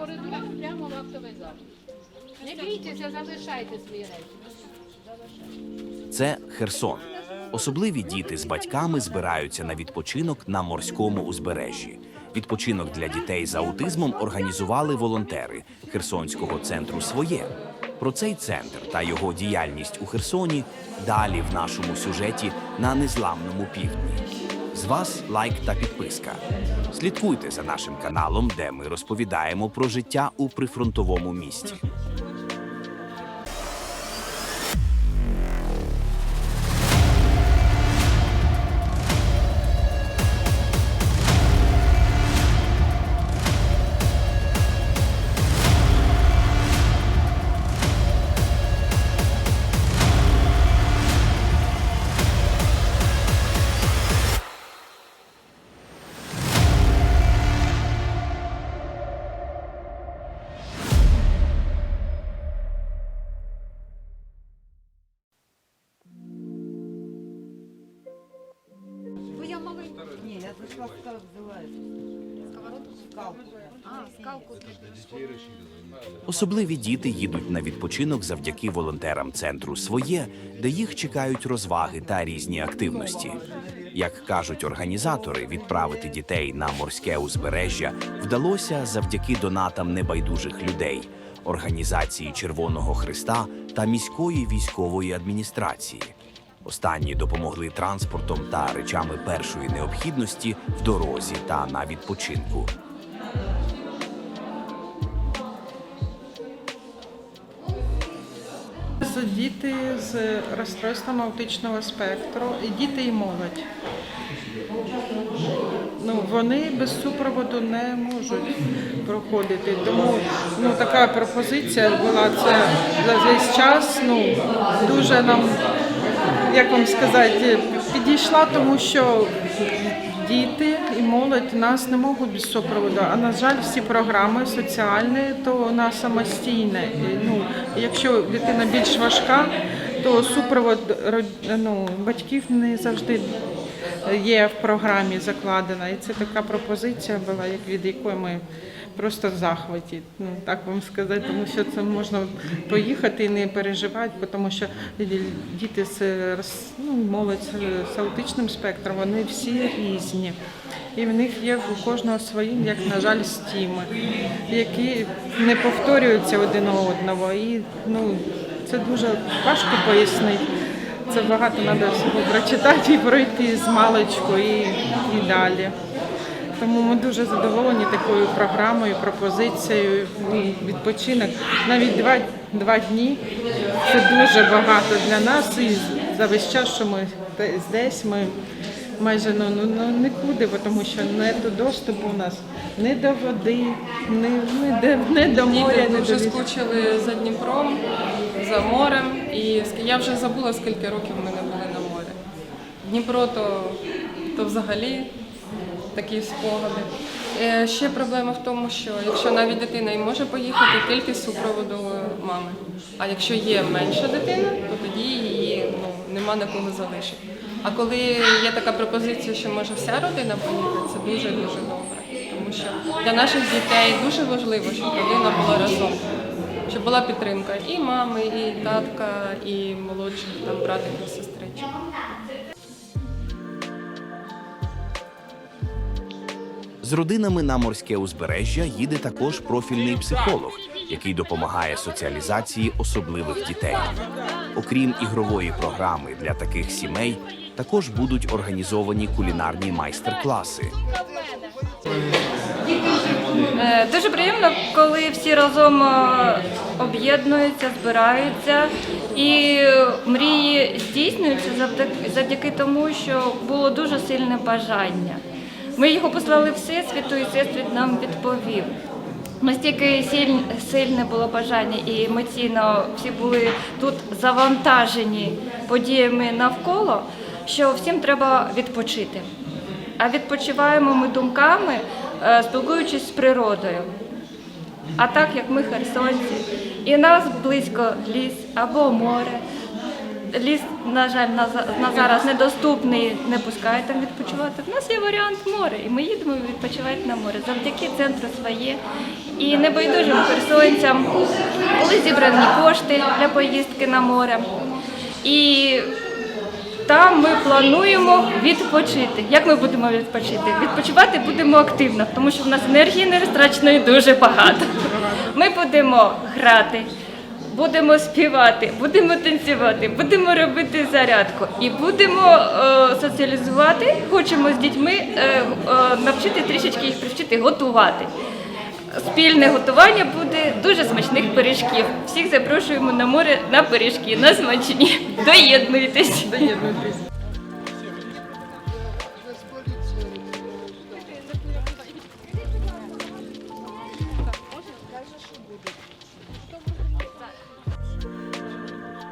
коридору прямо в актовий зал. Не бійтеся, залишайте свої речі. Це Херсон. Особливі діти з батьками збираються на відпочинок на морському узбережжі. Відпочинок для дітей з аутизмом організували волонтери Херсонського центру своє. Про цей центр та його діяльність у Херсоні далі в нашому сюжеті на незламному півдні. Вас лайк та підписка. Слідкуйте за нашим каналом, де ми розповідаємо про життя у прифронтовому місті. Особливі діти їдуть на відпочинок завдяки волонтерам центру своє, де їх чекають розваги та різні активності. Як кажуть організатори, відправити дітей на морське узбережжя вдалося завдяки донатам небайдужих людей, організації Червоного Христа та міської військової адміністрації. Останні допомогли транспортом та речами першої необхідності в дорозі та на відпочинку. Діти з розстройством аутичного спектру, і діти і молодь. Ну, вони без супроводу не можуть проходити. Тому ну, така пропозиція була це за весь час. Ну, дуже нам, як вам сказати, підійшла, тому що діти молодь нас не можуть без супроводу. А на жаль, всі програми соціальні, то вона самостійна. Ну, якщо дитина більш важка, то супровод ну, батьків не завжди є в програмі закладена. І це така пропозиція була, як від якої ми просто в захваті. Ну так вам сказати, тому що це можна поїхати і не переживати, тому що діти з ну, молодь з аутичним спектром, вони всі різні. І в них є у кожного свої, як на жаль, стіми, які не повторюються один одного. І ну, це дуже важко пояснити. Це багато треба всього прочитати і пройти з маличку і, і далі. Тому ми дуже задоволені такою програмою, пропозицією. І відпочинок. Навіть два, два дні це дуже багато для нас. І за весь час, що ми здесь, ми майже ну, ну, ну, нікуди, тому що не до доступу у нас ні до води, ні, ні, до, ні до моря, Діти дуже лісу. скучили за Дніпром, за морем. І я вже забула, скільки років ми не були на морі. Дніпро то, то взагалі такі спогади. Е, Ще проблема в тому, що якщо навіть дитина і може поїхати тільки з супроводу мами. А якщо є менша дитина, то тоді її ну, нема на кого залишити. А коли є така пропозиція, що може вся родина поїхати, це дуже дуже добре. Тому що для наших дітей дуже важливо, щоб родина була разом. Щоб була підтримка і мами, і татка, і молодших там братиків, сестричок. З родинами на морське узбережжя їде також профільний психолог, який допомагає соціалізації особливих дітей. Окрім ігрової програми для таких сімей, також будуть організовані кулінарні майстер-класи. Е, Дуже приємно, коли всі разом е, об'єднуються, збираються і мрії здійснюються завдяки, тому, що було дуже сильне бажання. Ми його послали всесвіту, і всесвіт нам відповів. Настільки сильне було бажання, і емоційно всі були тут завантажені подіями навколо, що всім треба відпочити. А відпочиваємо ми думками, е, спілкуючись з природою. А так як ми херсонці, і нас близько ліс або море, ліс, на жаль, на, на зараз недоступний, не пускають там відпочивати. У нас є варіант море, і ми їдемо відпочивати на море завдяки центру своє. І небайдужим херсонцям були зібрані кошти для поїздки на море. І там ми плануємо відпочити. Як ми будемо відпочити? Відпочивати будемо активно, тому що в нас енергії нерозтраченої дуже багато. Ми будемо грати, будемо співати, будемо танцювати, будемо робити зарядку і будемо е, соціалізувати. Хочемо з дітьми е, е, навчити трішечки їх привчити готувати. Спільне готування буде дуже смачних пиріжків. Всіх запрошуємо на море на пиріжки, на смачні. Доєднуйтесь. Доєднуйтесь.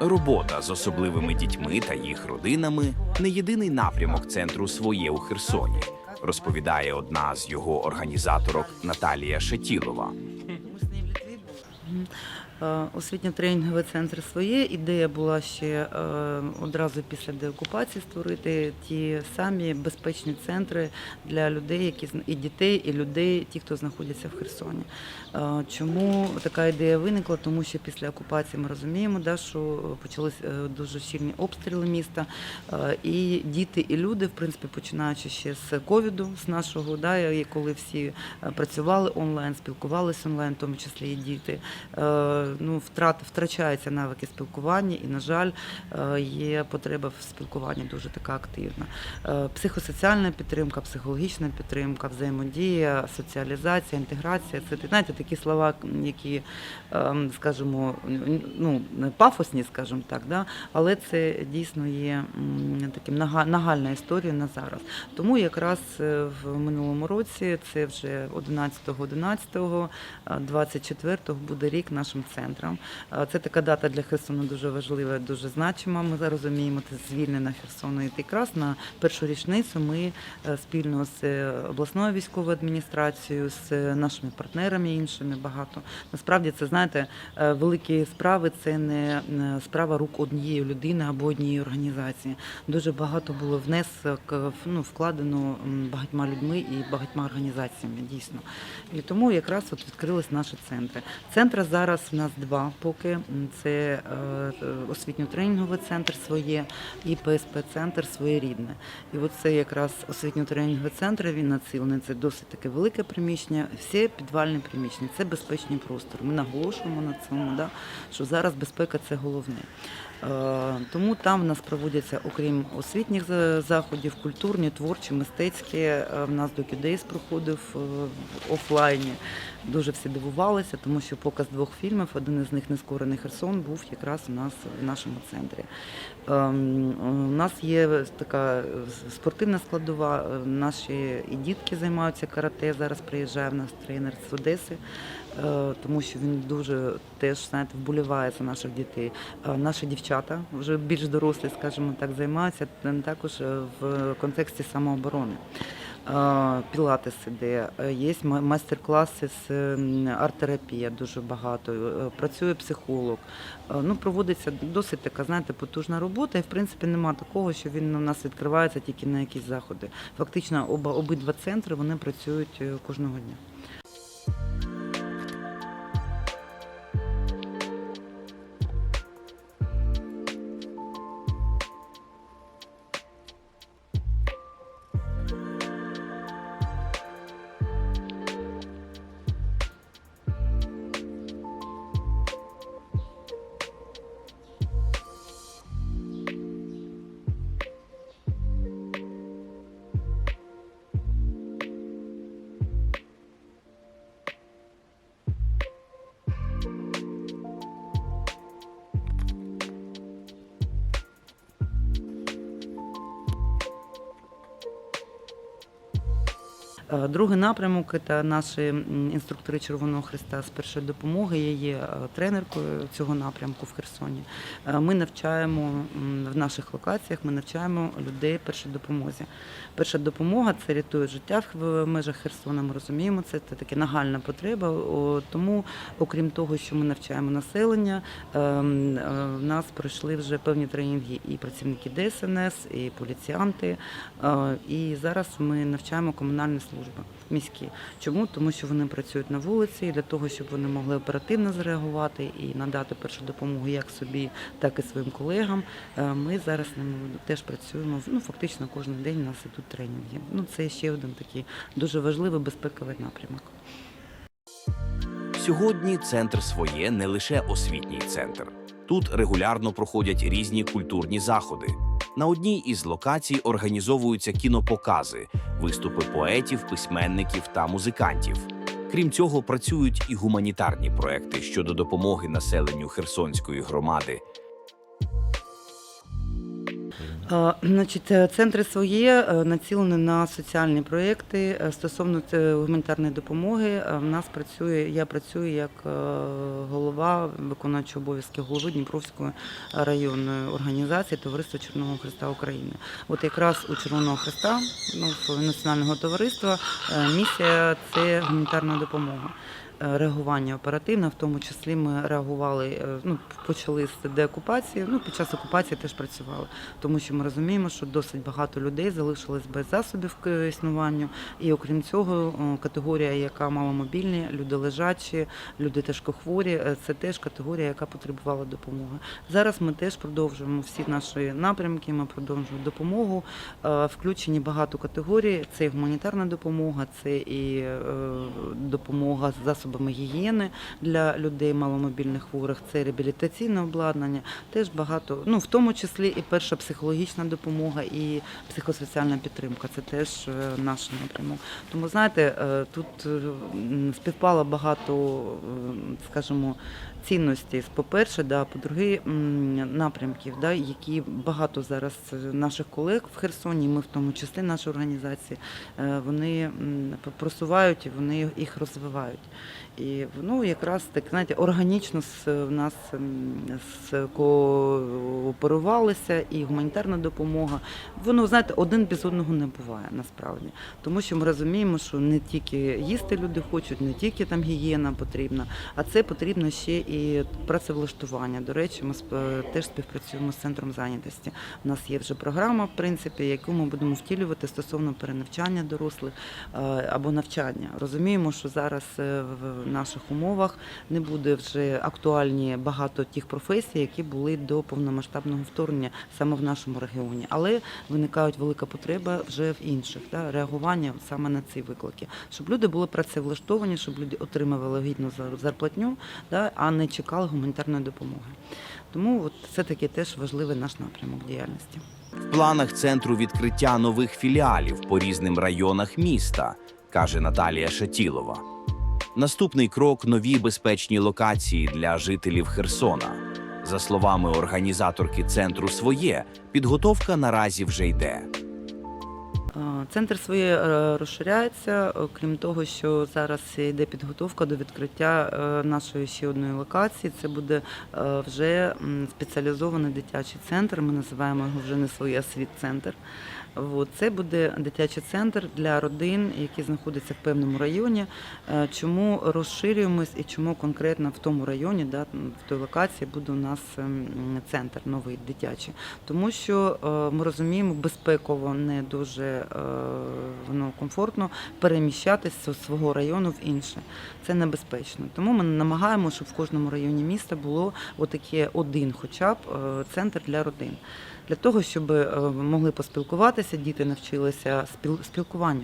Робота з особливими дітьми та їх родинами не єдиний напрямок центру своє у Херсоні, розповідає одна з його організаторок Наталія Шатілова. Е, Освітньо-тренінговий центр своє. Ідея була ще е, одразу після деокупації створити ті самі безпечні центри для людей, які і дітей, і людей, ті, хто знаходяться в Херсоні. Е, Чому така ідея виникла? Тому що після окупації ми розуміємо, да, що почалися дуже щільні обстріли міста, і діти, і люди, в принципі, починаючи ще з ковіду, з нашого, да, коли всі працювали онлайн, спілкувалися онлайн, в тому числі і діти. Ну, втрат, втрачаються навики спілкування, і, на жаль, е, є потреба в спілкуванні дуже така активна. Е, Психосоціальна підтримка, психологічна підтримка, взаємодія, соціалізація, інтеграція це знаєте, такі слова, які, ем, скажімо, ну, пафосні, скажімо так, да? але це дійсно є таким нага- нагальна історія на зараз. Тому якраз е, в минулому році, це вже 11-11, 24 буде рік нашим центрам. Е, Це така дата для Херсону дуже важлива, дуже значима. Ми розуміємо, це звільнення Херсону. І якраз на першу річницю ми е, спільно з е, обласною військовою адміністрацією, з нашими партнерами іншими багато. Насправді це знаєте, великі справи це не справа рук однієї людини або однієї організації. Дуже багато було внесок ну, вкладено багатьма людьми і багатьма організаціями, дійсно. І тому якраз от відкрились наші центри. Центри зараз в нас два поки. Це е, е, освітньо-тренінговий центр своє і ПСП-центр своєрідне. І от це якраз освітньо-тренінговий центр, він націлений, це досить таке велике приміщення, всі підвальні приміщення, це безпечні простори. Ми наголошуємо на цьому, да, що зараз безпека це головне. Е, Тому там в нас проводяться, окрім освітніх заходів, культурні, творчі, мистецькі. В нас до Кюдейс проходив офлайні. Дуже всі дивувалися, тому що показ двох фільмів, один із них Нескорений Херсон, був якраз у нас в нашому центрі. Ем, У нас є така е, спортивна складова. е, Наші і дітки займаються карате. Зараз приїжджає в нас тренер з Одеси, е, тому що він дуже теж знаєте, вболіває за наших дітей. Наші дівчата вже більш дорослі, скажімо так, займаються також в контексті самооборони. Пілатес іде, е, є майстер-класи з арт-терапія дуже багато. е, Працює психолог. Е, Ну, проводиться досить така, знаєте, потужна робота. І в принципі нема такого, що він у нас відкривається тільки на якісь заходи. Фактично, оба обидва центри вони працюють кожного дня. Другий напрямок це наші інструктори Червоного Христа з першої допомоги. Я є е, тренеркою цього напрямку в Херсоні. Е, Ми навчаємо в наших локаціях, ми навчаємо людей першій допомозі. Перша допомога це рятує життя в межах Херсона. Ми розуміємо, це, це таке нагальна потреба. Тому, окрім того, що ми навчаємо населення, ем, е, в нас пройшли вже певні тренінги і працівники ДСНС, і поліціянти. Е, І зараз ми навчаємо комунальні служби міські. Чому? Тому що вони працюють на вулиці і для того, щоб вони могли оперативно зреагувати і надати першу допомогу як собі, так і своїм колегам. Е, Ми зараз ними теж працюємо. Ну фактично кожен день у нас ідуть тренінги. Ну це ще один такий дуже важливий безпековий напрямок. Сьогодні центр своє не лише освітній центр. Тут регулярно проходять різні культурні заходи. На одній із локацій організовуються кінопокази, виступи поетів, письменників та музикантів. Крім цього, працюють і гуманітарні проекти щодо допомоги населенню Херсонської громади. Е, Значить, е, центри своє е, націлені на соціальні проєкти стосовно гуманітарної допомоги. В нас працює. Я працюю як голова виконуючого обов'язки голови Дніпровської районної організації Товариства Червоного Христа України. От якраз у Червоного Христа, ну національного товариства, місія це гуманітарна допомога. Е, Реагування оперативне, в тому числі ми реагували, е, ну почали з деокупації. Ну під час окупації теж працювали тому що ми розуміємо, що досить багато людей залишились без засобів к існуванню. І окрім цього, категорія, яка маломобільні, люди лежачі, люди тяжкохворі, е, це теж категорія, яка потребувала допомоги. Зараз ми теж продовжуємо всі наші напрямки. Ми продовжуємо допомогу. Е, Включені багато категорій. Це і гуманітарна допомога, це і е, допомога з засобами гігієни для людей маломобільних хворих, це реабілітаційне обладнання. Теж багато, ну в тому числі і перша психологічна допомога, і психосоціальна підтримка. Це теж е, наш напрямок. Тому знаєте, е, тут е, співпало багато, скажімо, цінностей. По-перше, да, по-друге, напрямків, да, які багато зараз е, наших колег в Херсоні, ми в тому числі наші організації, е, вони просувають і вони їх розвивають. І ну, якраз так знаєте, органічно в нас м, скооперувалися і гуманітарна допомога. Воно знаєте, один без одного не буває насправді. Тому що ми розуміємо, що не тільки їсти люди хочуть, не тільки там гігієна потрібна, а це потрібно ще і працевлаштування. До речі, ми теж співпрацюємо з центром зайнятості. У нас є вже програма, в принципі, яку ми будемо втілювати стосовно перенавчання дорослих е, або навчання. Розуміємо, що зараз е, в наших умовах не буде вже актуальні багато тих професій, які були до повномасштабного вторгнення саме в нашому регіоні. Але виникають велика потреба вже в інших да, реагування саме на ці виклики, щоб люди були працевлаштовані, щоб люди отримували гідну зарплатню, да, а не чекали гуманітарної допомоги. Тому от це таки теж важливий наш напрямок діяльності. В планах центру відкриття нових філіалів по різним районах міста, каже Наталія Шатілова. Наступний крок нові безпечні локації для жителів Херсона. За словами організаторки центру своє, підготовка наразі вже йде. Е, Центр своє е, розширяється, окрім того, що зараз йде підготовка до відкриття е, нашої ще одної локації. Це буде е, вже спеціалізований дитячий центр. Ми називаємо його вже не своє, світ-центр. Це буде дитячий центр для родин, які знаходяться в певному районі. Е, Чому розширюємось і чому конкретно в тому районі, да, в той локації буде у нас ем, центр новий дитячий? Тому що е, ми розуміємо, безпеково не дуже воно комфортно переміщатися з свого району в інше. Це небезпечно. Тому ми намагаємося, щоб в кожному районі міста було отаке один, хоча б центр для родин. Для того, щоб е, могли поспілкуватися, діти навчилися спіл- спілкуванню.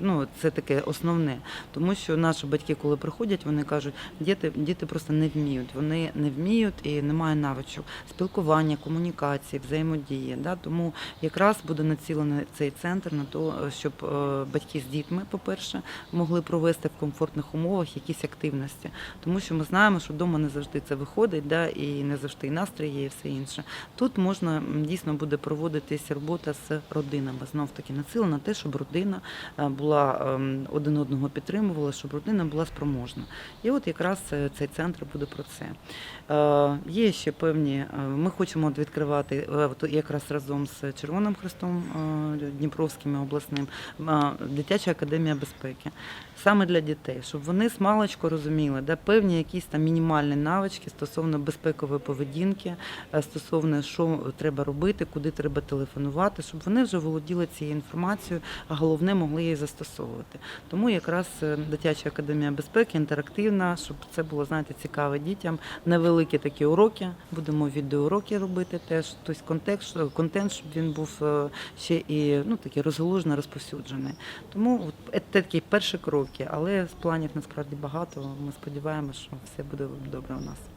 Ну, це таке основне. Тому що наші батьки, коли приходять, вони кажуть, діти, діти просто не вміють. Вони не вміють і немає навичок спілкування, комунікації, взаємодії. Да? Тому якраз буде націлений цей центр на те, щоб е, батьки з дітьми, по-перше, могли провести в комфортних умовах якісь активності. Тому що ми знаємо, що вдома не завжди це виходить, да? і не завжди і настрій є, і все інше. Тут можна дійсно буде проводитись робота з родинами. Знов таки націлена на те, щоб родина е, була ем, один одного підтримувала, щоб родина була спроможна. І от якраз е, цей центр буде про це. Е, Є ще певні. Ми хочемо відкривати якраз разом з Червоним Хрестом Дніпровським обласним дитяча академія безпеки. Саме для дітей, щоб вони смалочко розуміли, де певні якісь там мінімальні навички стосовно безпекової поведінки, е, стосовно що треба робити, куди треба телефонувати, щоб вони вже володіли цією інформацією, а головне могли її застосовувати. Тому якраз е, дитяча академія безпеки інтерактивна, щоб це було знаєте цікаво дітям. Невеликі такі уроки. Будемо відеоуроки робити теж. Тобто контекст, контент, щоб він був е, ще і ну такий розгалужений, розповсюджений. Тому от це такі перші кроки, але планів насправді багато. Ми сподіваємося, що все буде добре у нас.